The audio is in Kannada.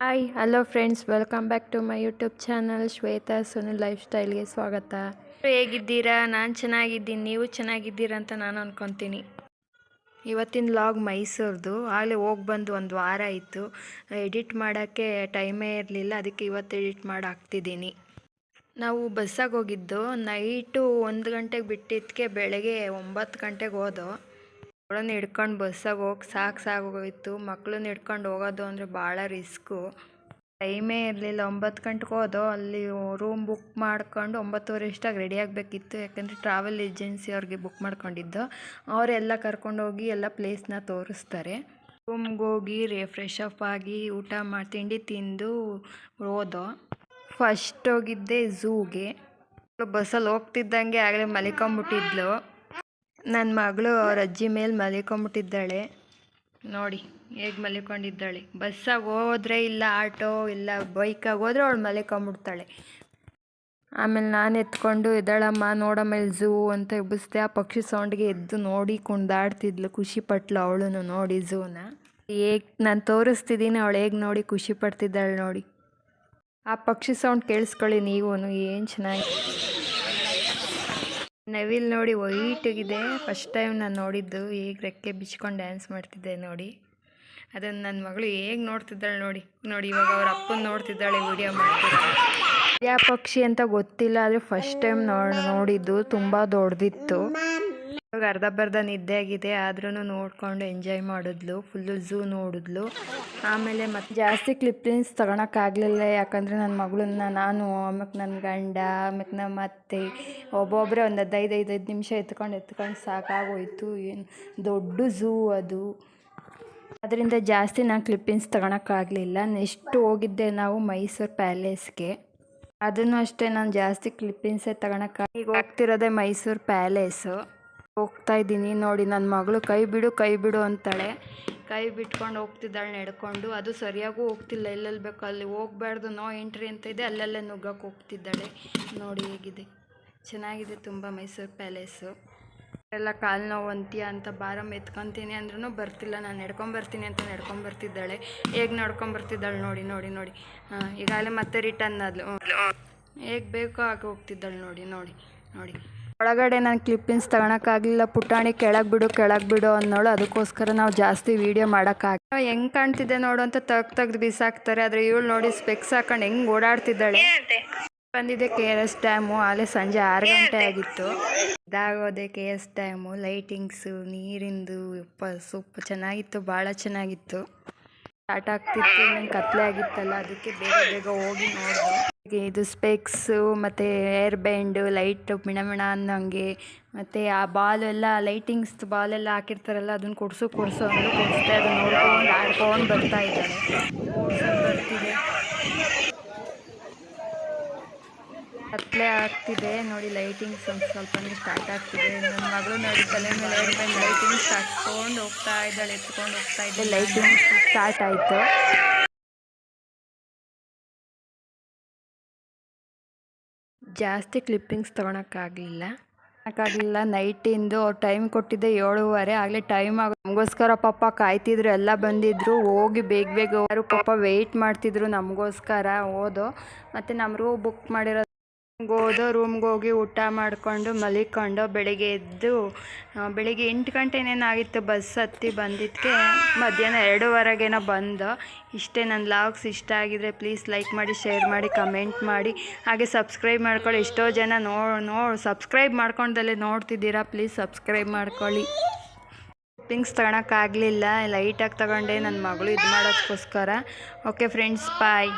Hi hello friends welcome back to my YouTube channel Shweta Sunil life ಸ್ಟೈಲ್ಗೆ ಸ್ವಾಗತ. ಹೇಗಿದ್ದೀರಾ? ನಾನು ಚೆನ್ನಾಗಿದ್ದೀನಿ. ನೀವು ಚೆನ್ನಾಗಿದ್ದೀರಾ ಅಂತ ನಾನು ಅಂದ್ಕೊತೀನಿ ಇವತ್ತಿನ ಲಾಗ್ ಮೈಸೂರ್ದು. ಆಗಲೇ ಹೋಗಿ ಬಂದು ಒಂದು ವಾರ ಆಯಿತು. ಎಡಿಟ್ ಮಾಡೋಕ್ಕೆ ಟೈಮೇ ಇರಲಿಲ್ಲ. ಅದಕ್ಕೆ ಇವತ್ತು ಎಡಿಟ್ ಮಾಡಿ ಹಾಕ್ತಿದ್ದೀನಿ. ನಾವು ಬಸ್ಸಾಗಿ ಹೋಗಿದ್ದು. ನೈಟು ಒಂದು ಗಂಟೆಗೆ ಬಿಟ್ಟಿದ್ದಕ್ಕೆ ಬೆಳಗ್ಗೆ ಒಂಬತ್ತು ಗಂಟೆಗೆ ಹೋದೋ. ಅವಳನ್ನ ಹಿಡ್ಕೊಂಡು ಹೋಗ್ ಹೋಗಿ ಸಾಕು ಹೋಗಿತ್ತು ಮಕ್ಳನ್ನ ಹಿಡ್ಕೊಂಡು ಹೋಗೋದು ಅಂದರೆ ಭಾಳ ರಿಸ್ಕು. ಟೈಮೇ ಇರಲಿಲ್ಲ. ಒಂಬತ್ತು ಗಂಟೆಗೆ ಹೋದೋ ಅಲ್ಲಿ ರೂಮ್ ಬುಕ್ ಮಾಡ್ಕೊಂಡು ಒಂಬತ್ತುವರೆ ಇಷ್ಟಾಗಿ ರೆಡಿ ಆಗಬೇಕಿತ್ತು. ಯಾಕಂದರೆ ಟ್ರಾವೆಲ್ ಏಜೆನ್ಸಿ ಅವ್ರಿಗೆ ಬುಕ್ ಮಾಡ್ಕೊಂಡಿದ್ದು. ಅವರೆಲ್ಲ ಕರ್ಕೊಂಡೋಗಿ ಎಲ್ಲ ಪ್ಲೇಸ್ನ ತೋರಿಸ್ತಾರೆ. ರೂಮ್ಗೆ ಹೋಗಿ ರಿಫ್ರೆಶ್ ಅಪ್ ಆಗಿ ಊಟ ಮಾಡಿ ತಿಂಡಿ ತಿಂದು ಹೋದೋ. ಫಸ್ಟ್ ಹೋಗಿದ್ದೆ ಝೂಗೆ. ಬಸ್ಸಲ್ಲಿ ಹೋಗ್ತಿದ್ದಂಗೆ ಆಗಲೇ ಮಲಿಕೊಂಬಿಟ್ಟಿದ್ಲು. ನನ್ನ ಮಗಳು ಅವ್ರ ಅಜ್ಜಿ ಮೇಲೆ ಮಲಿಕೊಂಬಿಟ್ಟಿದ್ದಾಳೆ. ನೋಡಿ, ಹೇಗೆ ಮಲಿಕೊಂಡಿದ್ದಾಳೆ. ಬಸ್ಸಾಗಿ ಹೋದ್ರೆ ಇಲ್ಲ, ಆಟೋ ಇಲ್ಲ, ಬೈಕಾಗಿ ಹೋದ್ರೆ ಅವಳು ಮಲಿಕೊಂಬಿಡ್ತಾಳೆ. ಆಮೇಲೆ ನಾನು ಎತ್ಕೊಂಡು ಇದ್ದಾಳಮ್ಮ ನೋಡಮ್ಮ, ಇಲ್ಲಿ ಝೂ ಅಂತ ಎಬ್ಬಿಸ್ದೆ, ಆ ಪಕ್ಷಿ ಸೌಂಡ್ಗೆ ಎದ್ದು ನೋಡಿ ಕುಣ್ದಾಡ್ತಿದ್ಲು ಖುಷಿ ಪಟ್ಲು ಅವಳು ನೋಡಿ ಝೂನ. ಹೇಗೆ ನಾನು ತೋರಿಸ್ತಿದ್ದೀನಿ ಅವಳು ಹೇಗೆ ನೋಡಿ ಖುಷಿ ಪಡ್ತಿದ್ದಾಳೆ ನೋಡಿ. ಆ ಪಕ್ಷಿ ಸೌಂಡ್ ಕೇಳಿಸ್ಕೊಳ್ಳಿ ನೀವು ಏನು ಚೆನ್ನಾಗಿ. ನವಿಲ್ ನೋಡಿ ವೈಟಾಗಿದೆ. ಫಸ್ಟ್ ಟೈಮ್ ನಾನು ನೋಡಿದ್ದು. ಈಗ ರೆಕ್ಕೆ ಬಿಚ್ಕೊಂಡು ಡ್ಯಾನ್ಸ್ ಮಾಡ್ತಿದ್ದೆ ನೋಡಿ. ಅದನ್ನು ನನ್ನ ಮಗಳು ಹೇಗೆ ನೋಡ್ತಿದ್ದಾಳೆ ನೋಡಿ. ನೋಡಿ, ಇವಾಗ ಅವ್ರ ಅಪ್ಪನ ನೋಡ್ತಿದ್ದಾಳೆ ವಿಡಿಯೋ ಮಾಡ್ತಿದ್ದಾಳೆ ಯಾವ ಪಕ್ಷಿ ಅಂತ ಗೊತ್ತಿಲ್ಲ, ಆದರೆ ಫಸ್ಟ್ ಟೈಮ್ ನೋಡಿ, ನೋಡಿದ್ದು. ತುಂಬ ದೊಡ್ಡದಿತ್ತು ಇವಾಗ ಅರ್ಧ ಬರ್ಧ ನಿದ್ದೆ ಆಗಿದೆ ಆದ್ರೂ ನೋಡ್ಕೊಂಡು ಎಂಜಾಯ್ ಮಾಡಿದ್ಲು, ಫುಲ್ಲು ಝೂ ನೋಡಿದ್ಲು. ಆಮೇಲೆ ಮತ್ತೆ ಜಾಸ್ತಿ ಕ್ಲಿಪ್ಪಿಂಗ್ಸ್ ತೊಗೊಳಕ್ಕಾಗಲಿಲ್ಲ ಯಾಕಂದರೆ ನನ್ನ ಮಗಳನ್ನ ನಾನು ಆಮೇಲೆ ನನ್ನ ಗಂಡ ಆಮೇಲೆ ನಮ್ಮ ಅತ್ತೆ ಒಬ್ಬೊಬ್ಬರೇ ಒಂದು ಹದಿನೈದು ಐದೈದು ನಿಮಿಷ ಎತ್ಕೊಂಡು ಎತ್ಕೊಂಡು ಸಾಕಾಗೋಯ್ತು. ಏನು ದೊಡ್ಡ ಝೂ ಅದು. ಅದರಿಂದ ಜಾಸ್ತಿ ನಾನು ಕ್ಲಿಪ್ಪಿಂಗ್ಸ್ ತೊಗೊಳಕ್ಕಾಗಲಿಲ್ಲ ನೆಕ್ಸ್ಟ್ ಹೋಗಿದ್ದೆ ನಾವು ಮೈಸೂರು ಪ್ಯಾಲೇಸ್ಗೆ. ಅದನ್ನು ಅಷ್ಟೇ, ನಾನು ಜಾಸ್ತಿ ಕ್ಲಿಪ್ಪಿಂಗ್ಸೇ ತಗೊಳಕ್ಕೆ ಈಗ ಹೋಗ್ತಿರೋದೇ ಮೈಸೂರು ಪ್ಯಾಲೇಸು. ಹೋಗ್ತಾ ಇದ್ದೀನಿ. ನೋಡಿ ನನ್ನ ಮಗಳು ಕೈ ಬಿಡು ಕೈ ಬಿಡು ಅಂತಾಳೆ. ಕೈ ಬಿಟ್ಕೊಂಡು ಹೋಗ್ತಿದ್ದಾಳೆ ನಡ್ಕೊಂಡು. ಅದು ಸರಿಯಾಗೂ ಹೋಗ್ತಿಲ್ಲ. ಎಲ್ಲೆಲ್ಲಿ ಬೇಕು ಅಲ್ಲಿ ಹೋಗ್ಬಾರ್ದು. ನೋ ಎಂಟ್ರಿ ಅಂತ ಇದೆ. ಅಲ್ಲಲ್ಲೇ ನುಗ್ಗಕ್ಕೆ ಹೋಗ್ತಿದ್ದಾಳೆ. ನೋಡಿ ಹೇಗಿದೆ. ಚೆನ್ನಾಗಿದೆ ತುಂಬ ಮೈಸೂರು ಪ್ಯಾಲೇಸು. ಎಲ್ಲ ಕಾಲು ನೋವು ಅಂತೀಯ ಅಂತ ಬಾರಮ್ಮ ಎತ್ಕೊತೀನಿ ಅಂದ್ರೂ ಬರ್ತಿಲ್ಲ. ನಾನು ನಡ್ಕೊಂಬರ್ತೀನಿ ಅಂತ ನಡ್ಕೊಂಬರ್ತಿದ್ದಾಳೆ ಹೇಗೆ ನಡ್ಕೊಂಬರ್ತಿದ್ದಾಳೆ ನೋಡಿ ನೋಡಿ ನೋಡಿ. ಈಗಾಗಲೇ ಮತ್ತೆ ರಿಟರ್ನ್ ಆದ್ಲು. ಹೇಗೆ ಬೇಕೋ ಹಾಗೆ ಹೋಗ್ತಿದ್ದಾಳೆ ನೋಡಿ ನೋಡಿ ನೋಡಿ. ಒಳಗಡೆ ನಾನು ಕ್ಲಿಪ್ಪಿಂಗ್ಸ್ ತಗೊಳಕ್ಕಾಗಲಿಲ್ಲ. ಪುಟಾಣಿ ಕೆಳಗೆ ಬಿಡು ಕೆಳಗೆ ಬಿಡು ಅನ್ನೋಳು ಅದಕ್ಕೋಸ್ಕರ ನಾವು ಜಾಸ್ತಿ ವೀಡಿಯೋ ಮಾಡೋಕ್ಕಾಗ ಹೆಂಗೆ ಕಾಣ್ತಿದೆ ನೋಡು ಅಂತ ತಗ್ ತೆಗ್ದು ಬಿಸಾಕ್ತಾರೆ. ಆದರೆ ಇವಳು ನೋಡಿ ಸ್ಪೆಕ್ಸ್ ಹಾಕೊಂಡು ಹೆಂಗೆ ಓಡಾಡ್ತಿದ್ದಾಳೆ. ಬಂದಿದೆ ಕೆ ಆರ್ ಎಸ್ ಡ್ಯಾಮು. ಅಲ್ಲೇ ಸಂಜೆ ಆರು ಗಂಟೆ ಆಗಿತ್ತು. ಇದಾಗೋದೆ ಕೆ ಎಸ್ ಡ್ಯಾಮು. ಲೈಟಿಂಗ್ಸು, ನೀರಿಂದು ಸೂಪ್ ಚೆನ್ನಾಗಿತ್ತು, ಭಾಳ ಚೆನ್ನಾಗಿತ್ತು. ಸ್ಟಾರ್ಟ್ ಆಗ್ತಿತ್ತು ನಂಗೆ ಕತ್ಲೆ ಆಗಿತ್ತಲ್ಲ, ಅದಕ್ಕೆ ಬೇಗ ಬೇಗ ಹೋಗಿ ನೋಡಿದೆ. ಇದು ಸ್ಪೆಕ್ಸು ಮತ್ತು ಏರ್ ಬ್ಯಾಂಡು, ಲೈಟ್ ಮಿಣ ಮಿಣ ಅನ್ನೋಂಗೆ, ಮತ್ತು ಆ ಬಾಲ್ ಎಲ್ಲ ಲೈಟಿಂಗ್ಸ್ ಬಾಲ್ ಎಲ್ಲ ಹಾಕಿರ್ತಾರಲ್ಲ, ಅದನ್ನು ಕೊಡ್ಸು ಕೊಡ್ಸು ಅಂದ್ರೆ ಕೊಡಿಸ್ದೆ ನೋಡ್ಕೊಂಡು ಆಡ್ಕೊಂಡು ಬರ್ತಾ ಇದ್ದಾರೆ. ಬರ್ತಿದೆ ಕತ್ಲೆ ಆಗ್ತಿದೆ. ನೋಡಿ, ಲೈಟಿಂಗ್ಸ್ ಒಂದು ಸ್ವಲ್ಪನೇ ಸ್ಟಾರ್ಟ್ ಆಗ್ತಿದೆ. ನನ್ನ ಮಗಳು ನೋಡಿ, ತಲೆ ಮೇಲೆ ಏರ್ ಬ್ಯಾಂಡ್ ಲೈಟಿಂಗ್ಸ್ ಹಾಕ್ಕೊಂಡು ಹೋಗ್ತಾ ಇದ್ದಾಳೆ, ಎತ್ಕೊಂಡು ಹೋಗ್ತಾ ಇದ್ದೆ ಲೈಟಿಂಗ್ಸ್ ಸ್ಟಾರ್ಟ್ ಆಯಿತು. ಜಾಸ್ತಿ ಕ್ಲಿಪ್ಪಿಂಗ್ಸ್ ತೊಗೊಳಕ್ಕಾಗಲಿಲ್ಲ ಆಗಲಿಲ್ಲ ನೈಟಿಂದು ಅವ್ರು ಟೈಮ್ ಕೊಟ್ಟಿದ್ದೆ ಏಳುವರೆ. ಆಗಲೇ ಟೈಮ್ ಆಗ, ನಮಗೋಸ್ಕರ ಪಾಪ ಕಾಯ್ತಿದ್ರು. ಎಲ್ಲ ಬಂದಿದ್ರು. ಹೋಗಿ ಬೇಗ ಬೇಗ ಯಾರು ಪಾಪ ವೆಯ್ಟ್ ಮಾಡ್ತಿದ್ರು ನಮಗೋಸ್ಕರ ಓದು. ಮತ್ತು ನಮ್ಮ ಬುಕ್ ಮಾಡಿರೋ ಹೋದೋ ರೂಮ್ಗೆ ಹೋಗಿ ಊಟ ಮಾಡಿಕೊಂಡು ಮಲಿಕೊಂಡು ಬೆಳಿಗ್ಗೆ ಎದ್ದು ಬೆಳಿಗ್ಗೆ ಎಂಟು ಗಂಟೆನೇನಾಗಿತ್ತು ಬಸ್ ಹತ್ತಿ ಬಂದಿದ್ದಕ್ಕೆ ಮಧ್ಯಾಹ್ನ ಎರಡೂವರೆಗೇನೋ ಬಂದು, ಇಷ್ಟೇ ನನ್ನ ಲಾಗ್ಸ್ ಇಷ್ಟ ಆಗಿದ್ರೆ ಪ್ಲೀಸ್ ಲೈಕ್ ಮಾಡಿ ಶೇರ್ ಮಾಡಿ ಕಮೆಂಟ್ ಮಾಡಿ, ಹಾಗೆ ಸಬ್ಸ್ಕ್ರೈಬ್ ಮಾಡ್ಕೊಳ್ಳಿ. ಎಷ್ಟೋ ಜನ ನೋ ನೋ ಸಬ್ಸ್ಕ್ರೈಬ್ ಮಾಡ್ಕೊಂಡಲ್ಲೇ ನೋಡ್ತಿದ್ದೀರಾ ಪ್ಲೀಸ್ ಸಬ್ಸ್ಕ್ರೈಬ್ ಮಾಡ್ಕೊಳ್ಳಿ. ಪಿಂಗ್ಸ್ ತಗೊಳಕ್ಕಾಗಲಿಲ್ಲ ಲೈಟಾಗಿ ತಗೊಂಡೆ ನನ್ನ ಮಗಳು ಇದು ಮಾಡೋದಕ್ಕೋಸ್ಕರ ಓಕೆ ಫ್ರೆಂಡ್ಸ್ ಬಾಯ್